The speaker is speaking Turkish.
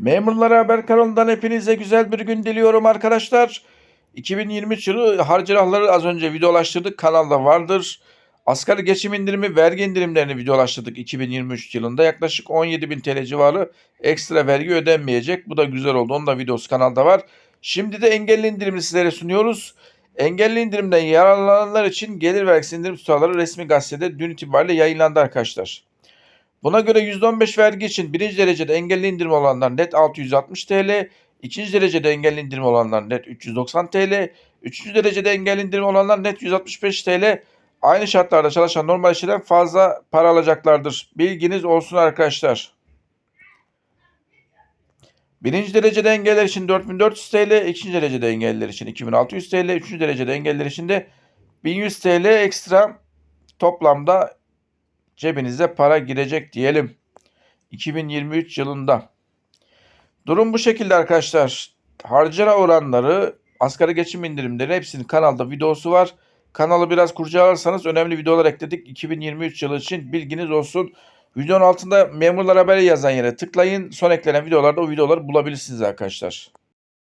Memurlar Haber kanalından hepinize güzel bir gün diliyorum arkadaşlar. 2023 yılı harcırahları az önce videolaştırdık. Kanalda vardır. Asgari geçim indirimi, vergi indirimlerini videolaştırdık 2023 yılında. Yaklaşık 17.000 TL civarı ekstra vergi ödenmeyecek. Bu da güzel oldu. Onun da videosu kanalda var. Şimdi de engelli indirimi sizlere sunuyoruz. Engelli indirimden yararlananlar için gelir vergisi indirim tutarları resmi gazetede dün itibariyle yayınlandı arkadaşlar. Buna göre %15 vergi için birinci derecede engelli indirim olanlar net 660 TL, ikinci derecede engelli indirim olanlar net 390 TL, üçüncü derecede engelli indirim olanlar net 165 TL. Aynı şartlarda çalışan normal işçiden fazla para alacaklardır. Bilginiz olsun arkadaşlar. Birinci derecede engeller için 4400 TL, ikinci derecede engeller için 2600 TL, üçüncü derecede engeller için de 1100 TL ekstra toplamda cebinize para girecek diyelim. 2023 yılında. Durum bu şekilde arkadaşlar. Harcama oranları, asgari geçim indirimleri hepsinin kanalda videosu var. Kanalı biraz kurcalarsanız önemli videolar ekledik 2023 yılı için bilginiz olsun. Videonun altında memurlar haberi yazan yere tıklayın. Son eklenen videolarda o videoları bulabilirsiniz arkadaşlar.